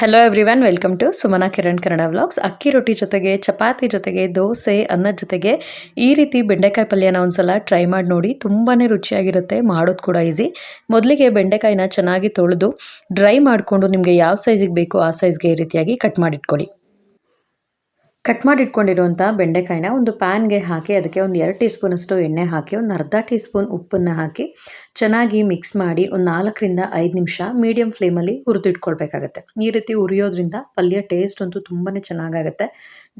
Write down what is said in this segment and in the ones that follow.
Hello everyone welcome to Sumana Kiran Kannada vlogs akki rotti ಜೊತೆಗೆ ಚಪಾತಿ ಜೊತೆಗೆ ದೋಸೆ ಅನ್ನದ ಜೊತೆಗೆ ಈ ರೀತಿ ಬೆಂಡೆಕಾಯಿ ಪಲ್ಯನ ಒಂದ್ಸಲ ಟ್ರೈ ಮಾಡಿ ನೋಡಿ ತುಂಬಾ ರುಚಿಯಾಗಿರುತ್ತೆ ಮಾಡೋದು ಕೂಡ ಈಸಿ ಮೊದಲಿಗೆ ಬೆಂಡೆಕಾಯಿನ ಚೆನ್ನಾಗಿ ತೊಳೆದು ಡ್ರೈ ಮಾಡಿಕೊಂಡು ನಿಮಗೆ ಯಾವ ಸೈಜಿಗೆ ಬೇಕೋ ಆ ಸೈಜ್ಗೆ ಈ ರೀತಿಯಾಗಿ ಕಟ್ ಮಾಡಿಟ್ಕೊಳ್ಳಿ ಕಟ್ ಮಾಡಿ ಇಟ್ಕೊಂಡಿರುವಂಥ ಬೆಂಡೆಕಾಯಿನ ಒಂದು ಪ್ಯಾನ್ಗೆ ಹಾಕಿ ಅದಕ್ಕೆ ಒಂದು ಎರಡು ಟೀ ಸ್ಪೂನಷ್ಟು ಎಣ್ಣೆ ಹಾಕಿ, ಒಂದು ಅರ್ಧ ಟೀ ಸ್ಪೂನ್ ಉಪ್ಪನ್ನು ಹಾಕಿ ಚೆನ್ನಾಗಿ ಮಿಕ್ಸ್ ಮಾಡಿ ಒಂದು ನಾಲ್ಕರಿಂದ ಐದು ನಿಮಿಷ ಮೀಡಿಯಂ ಫ್ಲೇಮಲ್ಲಿ ಹುರಿದಿಟ್ಕೊಳ್ಬೇಕಾಗತ್ತೆ. ಈ ರೀತಿ ಉರಿಯೋದ್ರಿಂದ ಪಲ್ಯ ಟೇಸ್ಟ್ ಅಂತೂ ತುಂಬಾ ಚೆನ್ನಾಗಾಗತ್ತೆ.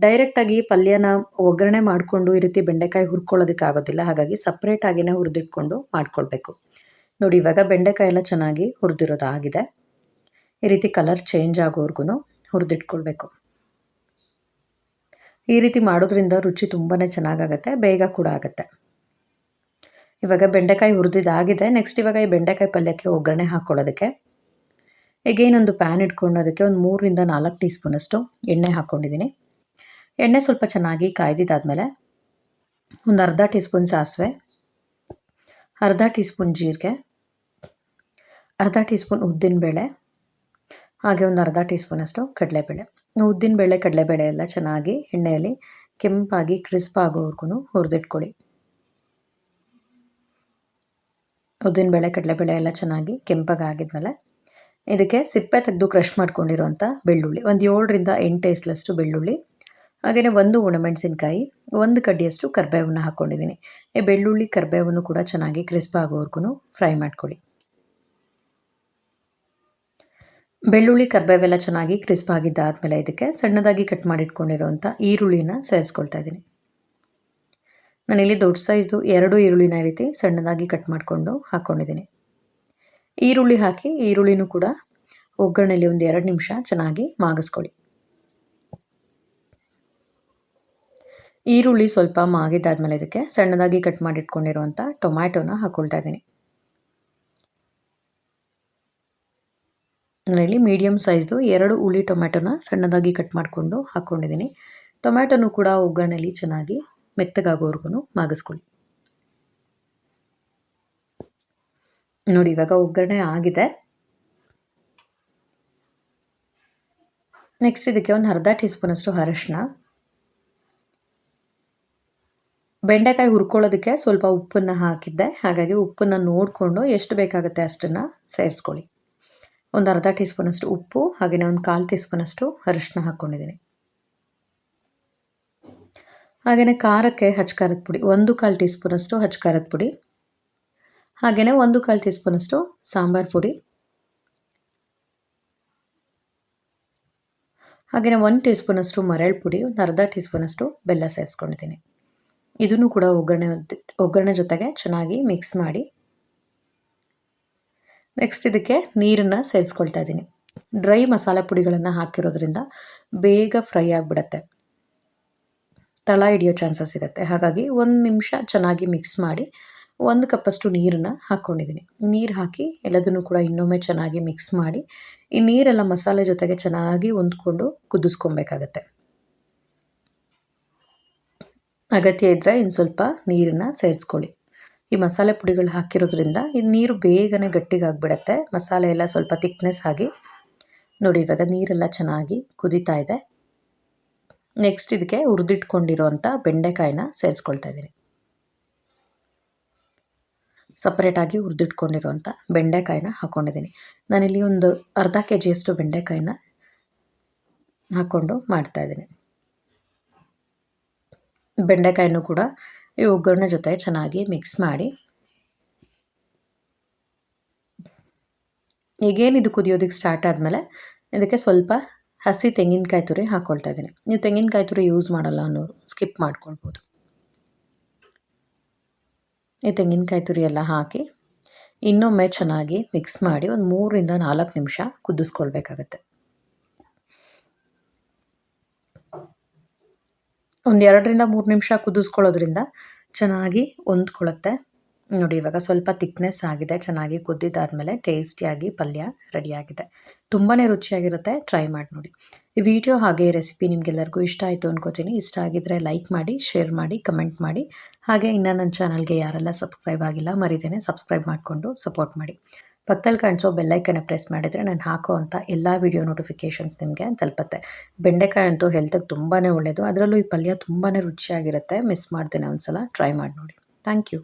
ಡೈರೆಕ್ಟಾಗಿ ಪಲ್ಯನ ಒಗ್ಗರಣೆ ಮಾಡಿಕೊಂಡು ಈ ರೀತಿ ಬೆಂಡೆಕಾಯಿ ಹುರ್ಕೊಳ್ಳೋದಕ್ಕಾಗೋದಿಲ್ಲ ಹಾಗಾಗಿ ಸಪ್ರೇಟಾಗಿನೇ ಹುರಿದಿಟ್ಕೊಂಡು ಮಾಡ್ಕೊಳ್ಬೇಕು. ನೋಡಿ, ಇವಾಗ ಬೆಂಡೆಕಾಯಿ ಎಲ್ಲ ಚೆನ್ನಾಗಿ ಹುರಿದಿರೋದಾಗಿದೆ. ಈ ರೀತಿ ಕಲರ್ ಚೇಂಜ್ ಆಗೋವರೆಗೂ ಹುರಿದಿಟ್ಕೊಳ್ಬೇಕು. ಈ ರೀತಿ ಮಾಡೋದ್ರಿಂದ ರುಚಿ ತುಂಬಾ ಚೆನ್ನಾಗಾಗತ್ತೆ, ಬೇಗ ಕೂಡ ಆಗುತ್ತೆ. ಇವಾಗ ಬೆಂಡೆಕಾಯಿ ಹುರಿದಿದ್ದಾಗಿದೆ ನೆಕ್ಸ್ಟ್ ಇವಾಗ ಈ ಬೆಂಡೆಕಾಯಿ ಪಲ್ಯಕ್ಕೆ ಒಗ್ಗರಣೆ ಹಾಕ್ಕೊಳ್ಳೋದಕ್ಕೆ ಒಂದು ಪ್ಯಾನ್ ಇಟ್ಕೊಂಡು ಅದಕ್ಕೆ ಒಂದು ಮೂರರಿಂದ ನಾಲ್ಕು ಟೀ ಸ್ಪೂನಷ್ಟು ಎಣ್ಣೆ ಹಾಕ್ಕೊಂಡಿದ್ದೀನಿ ಎಣ್ಣೆ ಸ್ವಲ್ಪ ಚೆನ್ನಾಗಿ ಕಾಯ್ದಿದ್ದಾದಮೇಲೆ ಒಂದು ಅರ್ಧ ಟೀ ಸ್ಪೂನ್ ಸಾಸಿವೆ, ಅರ್ಧ ಟೀ ಸ್ಪೂನ್ ಜೀರಿಗೆ, ಅರ್ಧ ಟೀ ಸ್ಪೂನ್ ಉದ್ದಿನಬೇಳೆ ಹಾಗೆ ಒಂದು ಅರ್ಧ ಟೀ ಸ್ಪೂನಷ್ಟು ಕಡಲೆಬೇಳೆ ಉದ್ದಿನಬೇಳೆ ಕಡಲೆಬೇಳೆ ಎಲ್ಲ ಚೆನ್ನಾಗಿ ಎಣ್ಣೆಯಲ್ಲಿ ಕೆಂಪಾಗಿ ಕ್ರಿಸ್ಪ್ ಆಗೋವರೆಗೂ ಹುರಿದಿಟ್ಕೊಳ್ಳಿ. ಉದ್ದಿನಬೇಳೆ ಕಡಲೆಬೇಳೆ ಎಲ್ಲ ಚೆನ್ನಾಗಿ ಕೆಂಪಾಗಿ ಆಗಿದ್ಮೇಲೆ ಇದಕ್ಕೆ ಸಿಪ್ಪೆ ತೆಗೆದು ಕ್ರಷ್ ಮಾಡ್ಕೊಂಡಿರೋಂಥ ಬೆಳ್ಳುಳ್ಳಿ. ಒಂದು ಏಳರಿಂದ ಎಂಟು ಟೇಸ್ಲಷ್ಟು ಬೆಳ್ಳುಳ್ಳಿ. ಹಾಗೆಯೇ ಒಂದು ಒಣಮೆಣಸಿನ್ಕಾಯಿ, ಒಂದು ಕಡ್ಡಿಯಷ್ಟು ಕರ್ಬೇವನ್ನು ಹಾಕ್ಕೊಂಡಿದ್ದೀನಿ. ಈ ಬೆಳ್ಳುಳ್ಳಿ, ಕರ್ಬೇವನ್ನು ಕೂಡ ಚೆನ್ನಾಗಿ ಕ್ರಿಸ್ಪ್ ಆಗೋವರೆಗೂ ಫ್ರೈ ಮಾಡ್ಕೊಳ್ಳಿ. ಬೆಳ್ಳುಳ್ಳಿ ಕರ್ಬೇವೆಲ್ಲ ಚೆನ್ನಾಗಿ ಕ್ರಿಸ್ಪ್ ಆಗಿದ್ದಾದಮೇಲೆ ಇದಕ್ಕೆ ಸಣ್ಣದಾಗಿ ಕಟ್ ಮಾಡಿಟ್ಕೊಂಡಿರುವಂಥ ಈರುಳ್ಳಿನ ಸೇರಿಸ್ಕೊಳ್ತಾ ಇದ್ದೀನಿ. ನಾನಿಲ್ಲಿ ದೊಡ್ಡ ಸೈಜ್ದು ಎರಡು ಈರುಳ್ಳಿನ ರೀತಿ ಸಣ್ಣದಾಗಿ ಕಟ್ ಮಾಡಿಕೊಂಡು ಹಾಕ್ಕೊಂಡಿದ್ದೀನಿ ಈರುಳ್ಳಿ ಹಾಕಿ ಈರುಳ್ಳಿನೂ ಕೂಡ ಒಗ್ಗರಣೆಯಲ್ಲಿ ಒಂದು ಎರಡು ನಿಮಿಷ ಚೆನ್ನಾಗಿ ಮಾಗಿಸ್ಕೊಳ್ಳಿ. ಈರುಳ್ಳಿ ಸ್ವಲ್ಪ ಮಾಗಿದ್ದಾದಮೇಲೆ ಇದಕ್ಕೆ ಸಣ್ಣದಾಗಿ ಕಟ್ ಮಾಡಿಟ್ಕೊಂಡಿರುವಂಥ ಟೊಮ್ಯಾಟೊನ ಹಾಕ್ಕೊಳ್ತಾ ಇದ್ದೀನಿ. ನಾನಿಲ್ಲಿ ಮೀಡಿಯಮ್ ಸೈಜ್ದು ಎರಡು ಹುಳಿ ಟೊಮ್ಯಾಟೋನ ಸಣ್ಣದಾಗಿ ಕಟ್ ಮಾಡಿಕೊಂಡು ಹಾಕ್ಕೊಂಡಿದ್ದೀನಿ ಟೊಮ್ಯಾಟೋನು ಕೂಡ ಒಗ್ಗರಣೆಯಲ್ಲಿ ಚೆನ್ನಾಗಿ ಮೆತ್ತಗಾಗೋವರೆಗೂ ಮಾಗಿಸ್ಕೊಳ್ಳಿ. ನೋಡಿ, ಇವಾಗ ಒಗ್ಗರಣೆ ಆಗಿದೆ. ನೆಕ್ಸ್ಟ್ ಇದಕ್ಕೆ ಒಂದು ಅರ್ಧ ಟೀ ಸ್ಪೂನಷ್ಟು ಅರಶಿನ ಬೆಂಡೆಕಾಯಿ ಹುರ್ಕೊಳ್ಳೋದಕ್ಕೆ ಸ್ವಲ್ಪ ಉಪ್ಪನ್ನು ಹಾಕಿದ್ದೆ. ಹಾಗಾಗಿ ಉಪ್ಪನ್ನು ನೋಡಿಕೊಂಡು ಎಷ್ಟು ಬೇಕಾಗುತ್ತೆ ಅಷ್ಟನ್ನು ಸೇರಿಸ್ಕೊಳ್ಳಿ. ಒಂದು ಅರ್ಧ ಟೀ ಸ್ಪೂನಷ್ಟು ಉಪ್ಪು ಹಾಗೆಯೇ ಒಂದು ಕಾಲು ಟೀ ಸ್ಪೂನಷ್ಟು ಅರಿಶಿನ ಹಾಕ್ಕೊಂಡಿದ್ದೀನಿ. ಹಾಗೆಯೇ ಖಾರಕ್ಕೆ ಹಚ್ಕಾರದ ಪುಡಿ, ಒಂದು ಕಾಲು ಟೀ ಸ್ಪೂನಷ್ಟು ಹಚ್ಕಾರದ ಪುಡಿ ಹಾಗೆಯೇ ಒಂದು ಕಾಲು ಟೀ ಸ್ಪೂನಷ್ಟು ಸಾಂಬಾರು ಪುಡಿ ಹಾಗೆಯೇ ಒಂದು ಟೀ ಸ್ಪೂನಷ್ಟು ಮರಳು ಪುಡಿ, ಒಂದು ಅರ್ಧ ಟೀ ಸ್ಪೂನಷ್ಟು ಬೆಲ್ಲ ಸೇರಿಸ್ಕೊಂಡಿದ್ದೀನಿ. ಇದನ್ನು ಕೂಡ ಒಗ್ಗರಣೆ ಒಗ್ಗರಣೆ ಜೊತೆಗೆ ಚೆನ್ನಾಗಿ ಮಿಕ್ಸ್ ಮಾಡಿ ನೆಕ್ಸ್ಟ್ ಇದಕ್ಕೆ ನೀರನ್ನು ಸೇರಿಸ್ಕೊಳ್ತಾ ಇದ್ದೀನಿ. ಡ್ರೈ ಮಸಾಲೆ ಪುಡಿಗಳನ್ನು ಹಾಕಿರೋದ್ರಿಂದ ಬೇಗ ಫ್ರೈ ಆಗಿಬಿಡತ್ತೆ. ತಳ ಹಿಡಿಯೋ ಚಾನ್ಸಸ್ ಇರುತ್ತೆ ಹಾಗಾಗಿ ಒಂದು ನಿಮಿಷ ಚೆನ್ನಾಗಿ ಮಿಕ್ಸ್ ಮಾಡಿ ಒಂದು ಕಪ್ಪಷ್ಟು ನೀರನ್ನು ಹಾಕ್ಕೊಂಡಿದ್ದೀನಿ ನೀರು ಹಾಕಿ ಎಲ್ಲದನ್ನು ಕೂಡ ಇನ್ನೊಮ್ಮೆ ಚೆನ್ನಾಗಿ ಮಿಕ್ಸ್ ಮಾಡಿ ಈ ನೀರೆಲ್ಲ ಮಸಾಲೆ ಜೊತೆಗೆ ಚೆನ್ನಾಗಿ ಹೊಂದ್ಕೊಂಡು ಕುದಿಸ್ಕೊಬೇಕಾಗತ್ತೆ. ಅಗತ್ಯ ಇದ್ದರೆ ಇನ್ನು ಸ್ವಲ್ಪ ನೀರನ್ನು ಸೇರಿಸ್ಕೊಳ್ಳಿ. ಈ ಮಸಾಲೆ ಪುಡಿಗಳು ಹಾಕಿರೋದ್ರಿಂದ ಈ ನೀರು ಬೇಗನೆ ಗಟ್ಟಿಗಾಗ್ಬಿಡತ್ತೆ. ಮಸಾಲೆ ಎಲ್ಲ ಸ್ವಲ್ಪ ತಿಕ್ನೆಸ್ ಆಗಿ ನೋಡಿ, ಇವಾಗ ನೀರೆಲ್ಲ ಚೆನ್ನಾಗಿ ಕುದೀತಾ ಇದೆ. ನೆಕ್ಸ್ಟ್ ಇದಕ್ಕೆ ಹುರಿದಿಟ್ಕೊಂಡಿರೋಂಥ ಬೆಂಡೆಕಾಯಿನ ಸೇರಿಸ್ಕೊಳ್ತಾ ಇದ್ದೀನಿ. ಸಪ್ರೇಟಾಗಿ ಹುರಿದಿಟ್ಕೊಂಡಿರೋಂಥ ಬೆಂಡೆಕಾಯಿನ ಹಾಕ್ಕೊಂಡಿದ್ದೀನಿ ನಾನಿಲ್ಲಿ ಒಂದು ಅರ್ಧ ಕೆ ಜಿಯಷ್ಟು ಬೆಂಡೆಕಾಯಿನ ಹಾಕ್ಕೊಂಡು ಮಾಡ್ತಾಯಿದ್ದೀನಿ ಬೆಂಡೆಕಾಯಿನೂ ಕೂಡ ಈ ಒಗ್ಗರಣೆ ಜೊತೆ ಚೆನ್ನಾಗಿ ಮಿಕ್ಸ್ ಮಾಡಿ. ಈಗೇನಿದು ಕುದಿಯೋದಕ್ಕೆ ಸ್ಟಾರ್ಟ್ ಆದಮೇಲೆ ಇದಕ್ಕೆ ಸ್ವಲ್ಪ ಹಸಿ ತೆಂಗಿನಕಾಯಿ ತುರಿ ಹಾಕ್ಕೊಳ್ತಾ ಇದ್ದೀನಿ. ನೀವು ತೆಂಗಿನಕಾಯಿ ತುರಿ ಯೂಸ್ ಮಾಡಲ್ಲ ಅನ್ನೋರು ಸ್ಕಿಪ್ ಮಾಡ್ಕೊಳ್ಬೋದು. ಈ ತೆಂಗಿನಕಾಯಿ ತುರಿ ಎಲ್ಲ ಹಾಕಿ ಇನ್ನೊಮ್ಮೆ ಚೆನ್ನಾಗಿ ಮಿಕ್ಸ್ ಮಾಡಿ ಒಂದು ಮೂರರಿಂದ ನಾಲ್ಕು ನಿಮಿಷ ಕುದಿಸ್ಕೊಳ್ಬೇಕಾಗತ್ತೆ. ಒಂದು ಎರಡರಿಂದ ಮೂರು ನಿಮಿಷ ಕುದಿಸ್ಕೊಳ್ಳೋದ್ರಿಂದ ಚೆನ್ನಾಗಿ ಹೊಂದ್ಕೊಳ್ಳುತ್ತೆ. ನೋಡಿ, ಇವಾಗ ಸ್ವಲ್ಪ ತಿಕ್ನೆಸ್ ಆಗಿದೆ, ಚೆನ್ನಾಗಿ ಕುದ್ದಿದ್ದಾದಮೇಲೆ ಟೇಸ್ಟಿಯಾಗಿ ಪಲ್ಯ ರೆಡಿಯಾಗಿದೆ. ತುಂಬಾ ರುಚಿಯಾಗಿರುತ್ತೆ ಟ್ರೈ ಮಾಡಿ ನೋಡಿ. ಈ ವಿಡಿಯೋ ಹಾಗೆ ರೆಸಿಪಿ ನಿಮಗೆಲ್ಲರಿಗೂ ಇಷ್ಟ ಆಯಿತು ಅನ್ಕೋತೀನಿ. ಇಷ್ಟ ಆಗಿದ್ದರೆ ಲೈಕ್ ಮಾಡಿ ಶೇರ್ ಮಾಡಿ ಕಮೆಂಟ್ ಮಾಡಿ. ಹಾಗೆ ಇನ್ನು ನನ್ನ ಚಾನಲ್ಗೆ ಯಾರೆಲ್ಲ ಸಬ್ಸ್ಕ್ರೈಬ್ ಆಗಿಲ್ಲ, ಮರಿದೇನೆ ಸಬ್ಸ್ಕ್ರೈಬ್ ಮಾಡಿಕೊಂಡು ಸಪೋರ್ಟ್ ಮಾಡಿ. ಪಕ್ಕದಲ್ಲಿ ಕಾಣಿಸೋ ಬೆಲ್ಲೈಕನ್ನ ಪ್ರೆಸ್ ಮಾಡಿದರೆ ನಾನು ಹಾಕೋ ಅಂಥ ಎಲ್ಲ ವೀಡಿಯೋ ನೋಟಿಫಿಕೇಷನ್ಸ್ ನಿಮಗೆ ತಲುಪತ್ತೆ. ಬೆಂಡೆಕಾಯಿ ಅಂತೂ ಹೆಲ್ತಿಗೆ ತುಂಬಾ ಒಳ್ಳೆಯದು ಅದರಲ್ಲೂ ಈ ಪಲ್ಯ ತುಂಬಾ ರುಚಿಯಾಗಿರುತ್ತೆ. ಮಿಸ್ ಮಾಡ್ತೇನೆ ಒಂದು ಸಲ ಟ್ರೈ ಮಾಡಿ ನೋಡಿ. Thank you